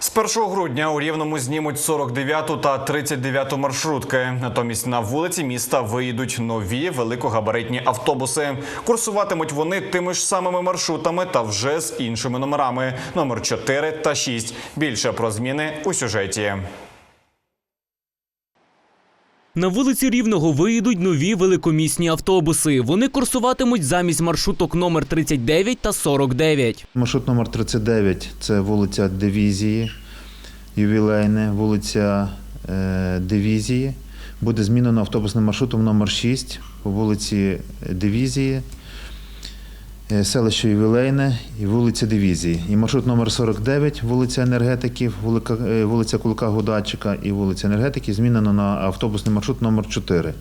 З 1 грудня у Рівному знімуть 49-ту та 39-ту маршрутки. Натомість на вулиці міста виїдуть нові великогабаритні автобуси. Курсуватимуть вони тими ж самими маршрутами та вже з іншими номерами номер 4 та 6. Більше про зміни у сюжеті. На вулиці Рівного виїдуть нові великомісні автобуси. Вони курсуватимуть замість маршруток номер 39 та 49. Маршрут номер 39 це вулиця Дивізії, ювілейне, вулиця е, Дивізії. Буде змінено автобусним маршрутом номер 6 по вулиці Дивізії, селище Ювілейне і вулиця Дивізії. І маршрут номер 49, вулиця Енергетиків, вулика, е, вулиця Кулика Гудачика і вулиця Енергетиків змінено на автобусний маршрут номер 4.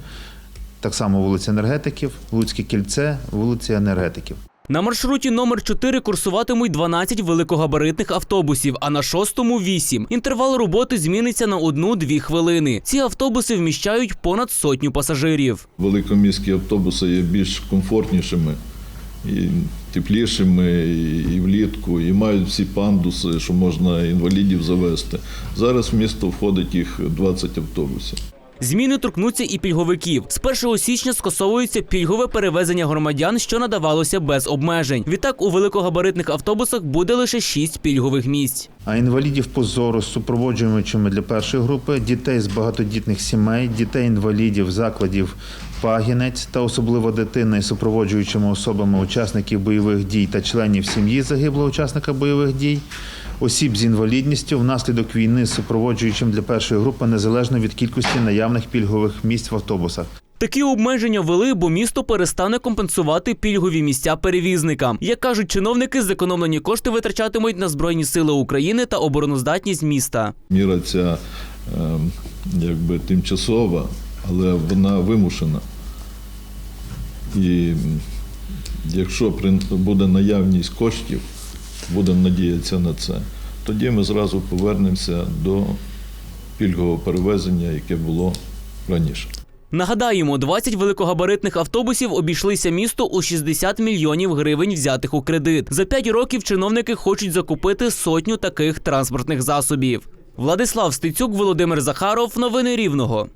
Так само вулиця Енергетиків, Луцьке кільце, вулиця Енергетиків. На маршруті номер 4 курсуватимуть 12 великогабаритних автобусів, а на шостому 8. Інтервал роботи зміниться на 1-2 хвилини. Ці автобуси вміщають понад сотню пасажирів. Великоміські автобуси є більш комфортнішими і теплішими і, влітку, і мають всі пандуси, що можна інвалідів завести. Зараз в місто входить їх 20 автобусів. Зміни торкнуться і пільговиків. З 1 січня скасовується пільгове перевезення громадян, що надавалося без обмежень. Відтак у великогабаритних автобусах буде лише 6 пільгових місць. А інвалідів по зору з супроводжуючими для першої групи, дітей з багатодітних сімей, дітей-інвалідів закладів Пагінець та особливо дитини з супроводжуючими особами учасників бойових дій та членів сім'ї загиблого учасника бойових дій, осіб з інвалідністю внаслідок війни супроводжуючим для першої групи незалежно від кількості наявних пільгових місць в автобусах. Такі обмеження ввели, бо місто перестане компенсувати пільгові місця перевізникам. Як кажуть чиновники, зекономлені кошти витрачатимуть на збройні сили України та обороноздатність міста. Міра ця е, якби тимчасова, але вона вимушена. І якщо буде наявність коштів, будемо надіятися на це, тоді ми зразу повернемося до пільгового перевезення, яке було раніше. Нагадаємо, 20 великогабаритних автобусів обійшлися місто у 60 мільйонів гривень, взятих у кредит. За 5 років чиновники хочуть закупити сотню таких транспортних засобів. Владислав Стецюк, Володимир Захаров. Новини Рівного.